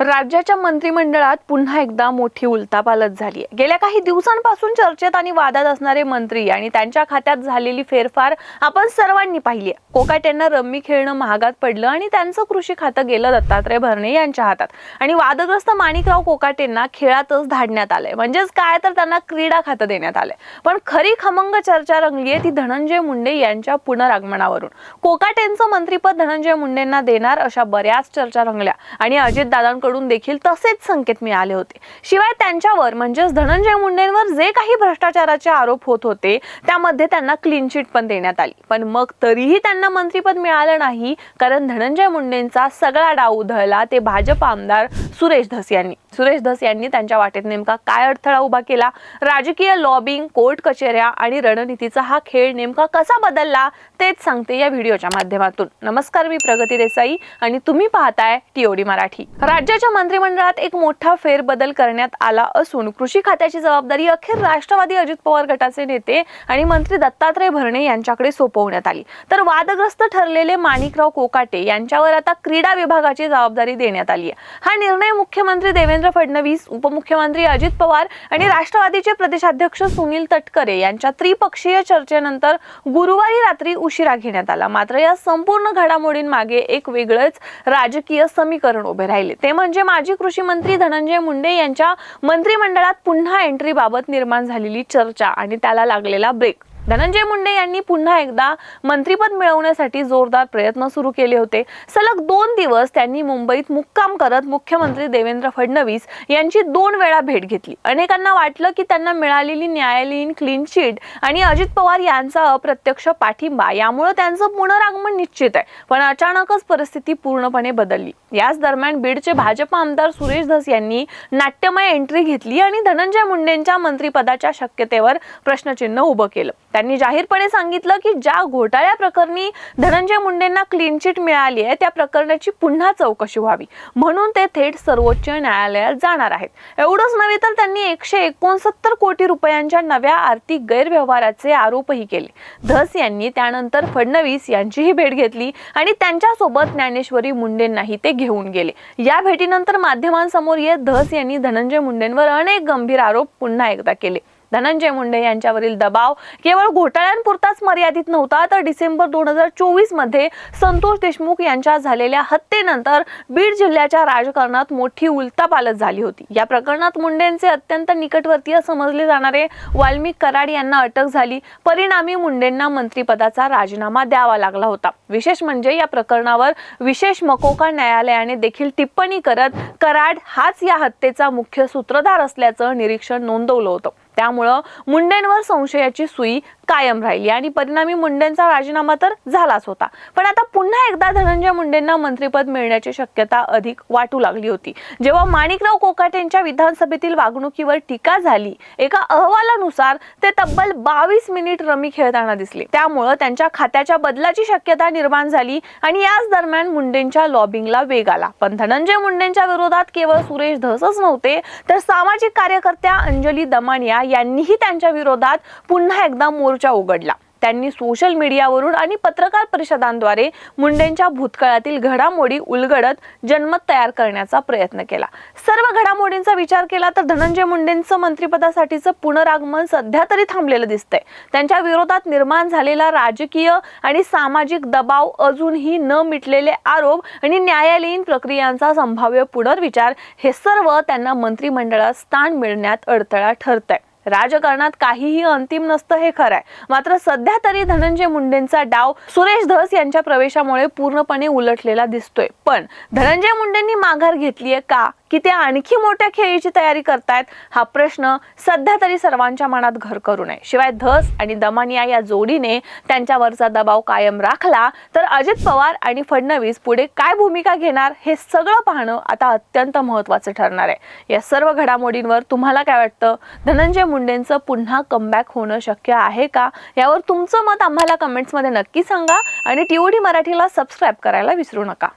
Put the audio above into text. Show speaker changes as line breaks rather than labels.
राज्याच्या मंत्रिमंडळात पुन्हा एकदा मोठी उलतापालत झाली आहे. गेल्या काही दिवसांपासून चर्चेत आणि वादात असणारे मंत्री आणि त्यांच्या खात्यात झालेली फेरफार आपण सर्वांनी पाहिली आहे. कोकाट्यांना रम्मी खेळणं महागात पडलं आणि त्यांचं कृषी खातं गेलं दत्तात्रय भरणे यांच्या हातात. आणि वादग्रस्त माणिकराव कोकाटेंना खेळातच धाडण्यात आलंय. म्हणजेच काय तर त्यांना क्रीडा खातं देण्यात आलंय. पण खरी खमंग चर्चा रंगली आहे ती धनंजय मुंडे यांच्या पुनरागमनावरून. कोकाटेंचं मंत्रीपद धनंजय मुंडेंना देणार अशा बऱ्याच चर्चा रंगल्या. आणि अजित यांच्याकडून देखील तसेच संकेत मिळाले होते. शिवाय त्यांच्यावर म्हणजेच धनंजय मुंडेंवर जे काही भ्रष्टाचाराचे आरोप होत होते त्यामध्ये त्यांना क्लीन चिट पण देण्यात आली. पण मग तरीही त्यांना मंत्रीपद मिळालं नाही कारण धनंजय मुंडेंचा सगळा डाव उधळला ते भाजप आमदार सुरेश धस यांनी. सुरेश धस यांनी त्यांच्या वाटेत नेमका काय अडथळा उभा केला? राजकीय लॉबिंग कोर्ट कचेऱ्या आणि रणनीतीचा हा खेळ नेमका कसा बदलला? तेच सांगते या व्हिडिओच्या माध्यमातून. नमस्कार मी प्रगती देसाई आणि तुम्ही पाहताय टीओडी मराठी. राज्याच्या मंत्रिमंडळात एक मोठा फेरबदल करण्यात आला असून कृषी खात्याची जबाबदारी अखेर राष्ट्रवादी अजित पवार गटाचे नेते आणि मंत्री दत्तात्रय भरणे यांच्याकडे सोपवण्यात आली. तर वादग्रस्त ठरलेले माणिकराव कोकाटे यांच्यावर आता क्रीडा विभागाची जबाबदारी देण्यात आली आहे हा निर्णय मुख्यमंत्री देवेंद्र फडणवीस उपमुख्यमंत्री अजित पवार आणि राष्ट्रवादीचे प्रदेशाध्यक्ष सुनील तटकरे यांच्या त्रिपक्षीय चर्चेनंतर गुरुवारी रात्री उशिरा घेण्यात आला. मात्र या संपूर्ण घडामोडींमागे एक वेगळंच राजकीय समीकरण उभे राहिले. ते म्हणजे माजी कृषी मंत्री धनंजय मुंडे यांच्या मंत्रिमंडळात पुन्हा एंट्रीबाबत निर्माण झालेली चर्चा आणि त्याला लागलेला ब्रेक धनंजय मुंडे यांनी पुन्हा एकदा मंत्रीपद मिळवण्यासाठी जोरदार प्रयत्न सुरू केले होते. सलग दोन दिवस त्यांनी मुंबईत मुक्काम करत मुख्यमंत्री देवेंद्र फडणवीस यांची दोन वेळा भेट घेतली. अनेकांना वाटलं की त्यांना मिळालेली न्यायालयीन क्लीन चिट आणि अजित पवार यांचा अप्रत्यक्ष पाठिंबा यामुळे त्यांचं पुनरागमन निश्चित आहे. पण अचानकच परिस्थिती पूर्णपणे बदलली. याच दरम्यान बीडचे भाजप आमदार सुरेश धस यांनी नाट्यमय एंट्री घेतली आणि धनंजय मुंडेंच्या मंत्रिपदाच्या शक्यतेवर प्रश्नचिन्ह उभं केलं. त्यांनी जाहीरपणे सांगितलं की ज्या घोटाळ्या प्रकरणी धनंजय मुंडेंना क्लीन चिट मिळाली आहे त्या प्रकरणाची पुन्हा चौकशी व्हावी. म्हणून ते थेट सर्वोच्च न्यायालयात जाणार आहेत. एवढंच नव्हे तर त्यांनी एकशे एकोणसत्तर कोटी रुपयांच्या नव्या आर्थिक गैरव्यवहाराचे आरोपही केले. धस यांनी त्यानंतर फडणवीस यांचीही भेट घेतली आणि त्यांच्यासोबत ज्ञानेश्वरी मुंडेंनाही ते घेऊन गेले. या भेटीनंतर माध्यमांसमोर येत धस यांनी धनंजय मुंडेंवर अनेक गंभीर आरोप पुन्हा एकदा केले. धनंजय मुंडे यांच्यावरील दबाव केवळ घोटाळ्यांपुरताच मर्यादित नव्हता तर डिसेंबर दोन हजार चोवीसमध्ये संतोष देशमुख यांच्या झालेल्या हत्येनंतर बीड जिल्ह्याच्या राजकारणात मोठी उलतापालत झाली होती. या प्रकरणात मुंडेंचे अत्यंत निकटवर्तीय समजले जाणारे वाल्मिक कराड यांना अटक झाली. परिणामी मुंडेंना मंत्रिपदाचा राजीनामा द्यावा लागला होता. विशेष म्हणजे या प्रकरणावर विशेष मकोका न्यायालयाने देखील टिप्पणी करत कराड हाच या हत्येचा मुख्य सूत्रधार असल्याचं निरीक्षण नोंदवलं होतं. त्यामुळं मुंडेंवर संशयाची सुई कायम राहिली आणि परिणामी मुंडेंचा राजीनामा तर झालाच होता. पण आता पुन्हा एकदा धनंजय मुंडेंना मंत्रिपद मिळण्याची शक्यता अधिक वाटू लागली होती. जेव्हा माणिकराव कोकाटेंच्या विधानसभेतील वागणुकीवर टीका झाली एका अहवालानुसार ते तब्बल बावीस मिनिट रमी खेळताना दिसले. त्यामुळं त्यांच्या खात्याच्या बदलाची शक्यता निर्माण झाली आणि याच दरम्यान मुंडेंच्या लॉबिंगला वेग आला. पण धनंजय मुंडेंच्या विरोधात केवळ सुरेश धसच नव्हते तर सामाजिक कार्यकर्त्या अंजली दमानिया यांनीही त्यांच्या विरोधात पुन्हा एकदा मोर्चा उघडला. त्यांनी सोशल मीडियावरून आणि पत्रकार परिषदांद्वारे मुंडेंच्या भूतकाळातील घडामोडी उलगडत जनमत तयार करण्याचा प्रयत्न केला. सर्व घडामोडींचा विचार केला तर धनंजय मुंडेंचं मंत्रिपदासाठीचं पुनरागमन सध्या तरी थांबलेलं दिसतंय. त्यांच्या विरोधात निर्माण झालेला राजकीय आणि सामाजिक दबाव अजूनही न मिटलेले आरोप आणि न्यायालयीन प्रक्रियांचा संभाव्य पुनर्विचार हे सर्व त्यांना मंत्रिमंडळात स्थान मिळण्यात अडथळा ठरत आहे राजकारणात काहीही अंतिम नसतं हे खरं आहे मात्र सध्या तरी धनंजय मुंडेंचा डाव सुरेश धस यांच्या प्रवेशामुळे पूर्णपणे उलटलेला दिसतोय. पण धनंजय मुंडेंनी माघार घेतलीये का? की ते आणखी मोठ्या खेळीची तयारी करतायत हा प्रश्न सध्या तरी सर्वांच्या मनात घर करू नये. शिवाय धस आणि दमानिया या जोडीने त्यांच्यावरचा दबाव कायम राखला तर अजित पवार आणि फडणवीस पुढे काय भूमिका घेणार हे सगळं पाहणं आता अत्यंत महत्वाचं ठरणार आहे. या सर्व घडामोडींवर तुम्हाला काय वाटतं? धनंजय मुंडेंचं पुन्हा कमबॅक होणं शक्य आहे का? यावर तुमचं मत आम्हाला कमेंट्समध्ये नक्की सांगा आणि टीओडी मराठीला सबस्क्राईब करायला विसरू नका.